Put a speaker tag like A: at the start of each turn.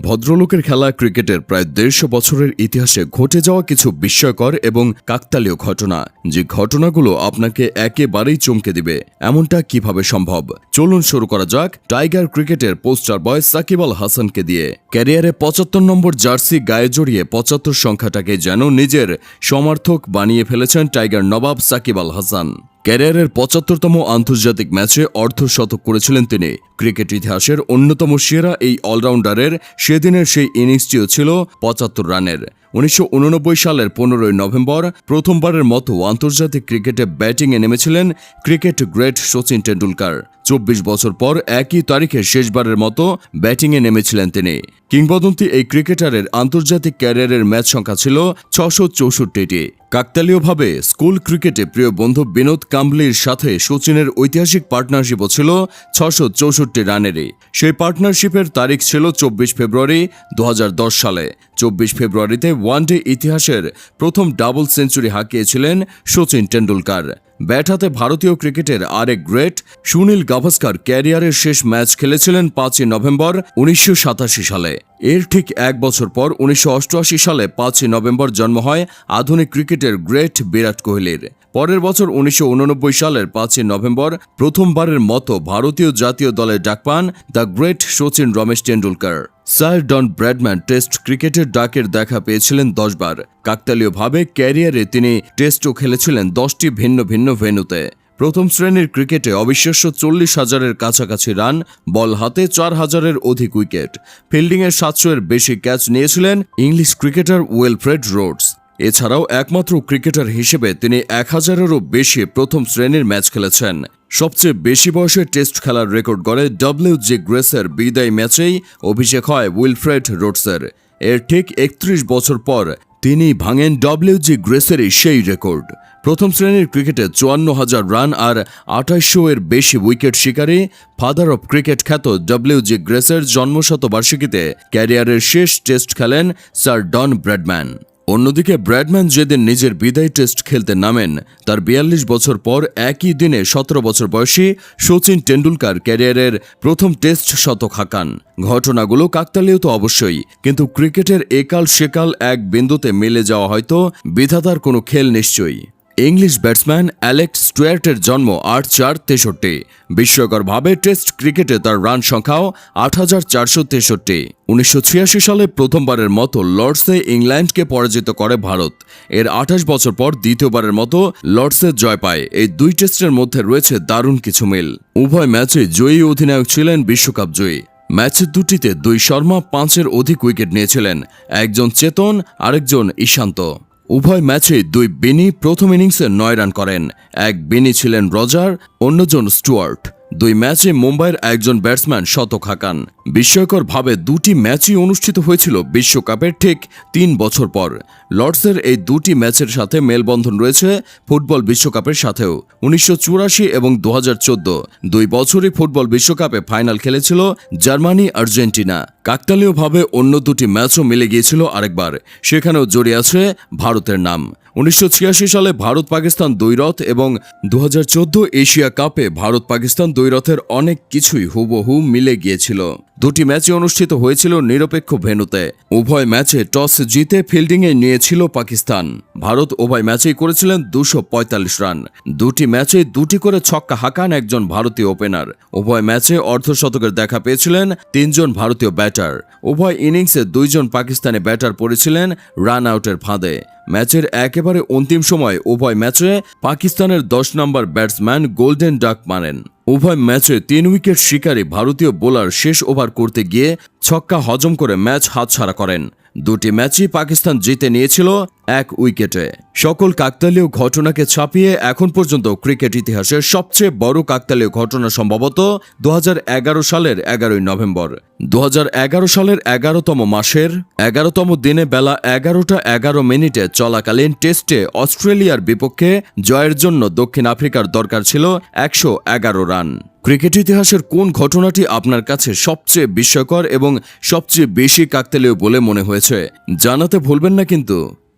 A: ভদ্রলোকের খেলা ক্রিকেটের প্রায় দেড়শো বছরের ইতিহাসে ঘটে যাওয়া কিছু বিস্ময়কর এবং কাকতালীয় ঘটনা, যে ঘটনাগুলো আপনাকে একেবারেই চমকে দিবে। এমনটা কীভাবে সম্ভব? চলুন শুরু করা যাক টাইগার ক্রিকেটের পোস্টার বয় সাকিব আল হাসানকে দিয়ে। ক্যারিয়ারে পঁচাত্তর নম্বর জার্সি গায়ে জড়িয়ে পঁচাত্তর সংখ্যাটাকে যেন নিজের সমার্থক বানিয়ে ফেলেছেন টাইগার নবাব সাকিব আল হাসান। ক্যারিয়ারের পঁচাত্তরতম আন্তর্জাতিক ম্যাচে অর্ধশতক করেছিলেন তিনি। ক্রিকেট ইতিহাসের অন্যতম সেরা এই অলরাউন্ডারের সেদিনের সেই ইনিংসটিও ছিল পঁচাত্তর রানের। উনিশশো উননব্বই সালের পনেরোই নভেম্বর প্রথমবারের মতো আন্তর্জাতিক ক্রিকেটে ব্যাটিংয়ে নেমেছিলেন ক্রিকেট গ্রেট সচিন টেন্ডুলকার চব্বিশ বছর পর একই তারিখে শেষবারের মতো ব্যাটিংয়ে নেমেছিলেন তিনি। কিংবদন্তি এই ক্রিকেটারের আন্তর্জাতিক ক্যারিয়ারের ম্যাচ সংখ্যা ছিল ছশো চৌষট্টিটি। কাকতালীয়ভাবে স্কুল ক্রিকেটে প্রিয় বন্ধু বিনোদ কাম্বলির সাথে সচিনের ঐতিহাসিক পার্টনারশিপও ছিল ছশো চৌষট্টি রানেরই। সেই পার্টনারশিপের তারিখ ছিল চব্বিশ ফেব্রুয়ারি দু হাজার দশ সালে। চব্বিশ ফেব্রুয়ারিতে ওয়ানডে ইতিহাসের প্রথম ডাবল সেঞ্চুরি হাঁকিয়েছিলেন সচিন টেন্ডুলকার ব্যাট হাতে ভারতীয় ক্রিকেটের আরেক গ্রেট সুনীল গাভাস্কার ক্যারিয়ারের শেষ ম্যাচ খেলেছিলেন পাঁচই নভেম্বর উনিশশো সাতাশি সালে। এর ঠিক এক বছর পর উনিশশো অষ্টআশি সালে পাঁচই নভেম্বর জন্ম হয় আধুনিক ক্রিকেটের গ্রেট বিরাট কোহলির। পরের বছর উনিশশো উননব্বই সালের পাঁচই নভেম্বর প্রথমবারের মতো ভারতীয় জাতীয় দলে ডাক পান the great Sachin Ramesh Tendulkar sir Don Bradman test ক্রিকেটের ডাকের দেখা পেয়েছিলেন দশবার কাকতালীয়ভাবে ক্যারিয়ারে তিনি টেস্টও খেলেছিলেন দশটি ভিন্ন ভিন্ন ভেন্যুতে। প্রথম শ্রেণির ক্রিকেটে অবিশ্বাস্য চল্লিশ হাজারের কাছাকাছি রান, বল হাতে চার হাজারের অধিক উইকেট। ফিল্ডিংয়ের সাতশো এর বেশি ক্যাচ নিয়েছিলেন ইংলিশ ক্রিকেটার ওয়েলফ্রেড রোডস। এছাড়াও একমাত্র ক্রিকেটার হিসেবে তিনি এক হাজারেরও বেশি প্রথম শ্রেণির ম্যাচ খেলেছেন। সবচেয়ে বেশি বয়সে টেস্ট খেলার রেকর্ড গড়ে ডব্লিউ জি গ্রেসের বিদায় ম্যাচেই অভিষেক হয় উইলফ্রেড রোডসের। এর ঠিক একত্রিশ বছর পর তিনি ভাঙেন ডব্লিউ জি গ্রেসেরই সেই রেকর্ড। প্রথম শ্রেণির ক্রিকেটে চুয়ান্ন হাজার রান আর আঠাইশশো এর বেশি উইকেট শিকারী ফাদার অব ক্রিকেট খ্যাত ডব্লিউ জি গ্রেসের জন্মশতবার্ষিকীতে ক্যারিয়ারের শেষ টেস্ট খেলেন স্যার ডন ব্র্যাডম্যান। অন্যদিকে ব্র্যাডম্যান যেদিন নিজের বিদায় টেস্ট খেলতে নামেন, তার বিয়াল্লিশ বছর পর একই দিনে সতেরো বছর বয়সী সচিন টেন্ডুলকার ক্যারিয়ারের প্রথম টেস্ট শতক হাঁকান। ঘটনাগুলো কাকতালীয় তো অবশ্যই, কিন্তু ক্রিকেটের একাল সেকাল এক বিন্দুতে মিলে যাওয়া হয়তো বিধাতার কোনো খেল নিশ্চয়ই। ইংলিশ ব্যাটসম্যান অ্যালেক্স স্টুয়ার্টের জন্ম আট চার তেষট্টি। বিস্ময়করভাবে টেস্ট ক্রিকেটে তার রান সংখ্যাও আট হাজার চারশো তেষট্টি। উনিশশো ছিয়াশি সালে প্রথমবারের মতো লর্ডসে ইংল্যান্ডকে পরাজিত করে ভারত। এর আঠাশ বছর পর দ্বিতীয়বারের মতো লর্ডসে জয় পায়। এই দুই টেস্টের মধ্যে রয়েছে দারুণ কিছু মিল। উভয় ম্যাচে জয়ী অধিনায়ক ছিলেন বিশ্বকাপ জয়ী। ম্যাচ দুটিতে দুই শর্মা, পাঁচের অধিক উইকেট নিয়েছিলেন। একজন চেতন, আরেকজন ঈশান্ত। উভয় ম্যাচে দুই বিনি প্রথম ইনিংসে নয় রান করেন। এক বিনি ছিলেন রজার, অন্যজন স্টুয়ার্ট। দুই ম্যাচে মুম্বাইয়ের একজন ব্যাটসম্যান শতক হাঁকান। বিস্ময়করভাবে দুটি ম্যাচই অনুষ্ঠিত হয়েছিল বিশ্বকাপের ঠিক তিন বছর পর। লর্ডসের এই দুটি ম্যাচের সাথে মেলবন্ধন রয়েছে ফুটবল বিশ্বকাপের সাথেও। উনিশশো চুরাশি এবং দু দুই বছরই ফুটবল বিশ্বকাপে ফাইনাল খেলেছিল জার্মানি আর্জেন্টিনা কাকতালীয়ভাবে অন্য দুটি ম্যাচও মিলে গিয়েছিল আরেকবার। সেখানেও জড়িয়ে আছে ভারতের নাম। উনিশশো সালে ভারত পাকিস্তান দ্বৈরথ এবং দু এশিয়া কাপে ভারত পাকিস্তান দ্বৈরথের অনেক কিছুই হুবহু মিলে গিয়েছিল। দুটি ম্যাচে অনুষ্ঠিত হয়েছিল নিরপেক্ষ ভেন্যুতে। উভয় ম্যাচে টস জিতে ফিল্ডিংয়ে নিয়েছিল পাকিস্তান। ভারত উভয় ম্যাচেই করেছিলেন দুশো রান। দুটি ম্যাচে দুটি করে ছক্কা হাঁকান একজন ভারতীয় ওপেনার। উভয় ম্যাচে অর্ধশতকের দেখা পেয়েছিলেন তিনজন ভারতীয় ব্যাটার। উভয় ইনিংসে দুইজন পাকিস্তানি ব্যাটার পড়েছিলেন রান আউটের ফাঁদে। ম্যাচের একেবারে অন্তিম সময় উভয় ম্যাচে পাকিস্তানের দশ নম্বর ব্যাটসম্যান গোল্ডেন ডাক মারেন। উভয় ম্যাচে তিন উইকেট শিকারী ভারতীয় বোলার শেষ ওভার করতে গিয়ে ছক্কা হজম করে ম্যাচ হাতছাড়া করেন। দুটি ম্যাচই পাকিস্তান জিতে নিয়েছিল এক উইকেটে। সকল কাকতালীয় ঘটনাকে ছাপিয়ে এখন পর্যন্ত ক্রিকেট ইতিহাসের সবচেয়ে বড় কাকতালীয় ঘটনা সম্ভবত দু হাজার এগারো সালের এগারোই নভেম্বর। দু হাজার এগারো সালের এগারোতম মাসের এগারোতম দিনে বেলা এগারোটা এগারো মিনিটে চলাকালীন টেস্টে অস্ট্রেলিয়ার বিপক্ষে জয়ের জন্য দক্ষিণ আফ্রিকার দরকার ছিল একশো এগারো রান। ক্রিকেট ইতিহাসের কোন ঘটনাটি আপনার কাছে সবচেয়ে বিস্ময়কর এবং সবচেয়ে বেশি কাকতালীয় বলে মনে হয়েছে? জানাতে ভুলবেন না কিন্তু।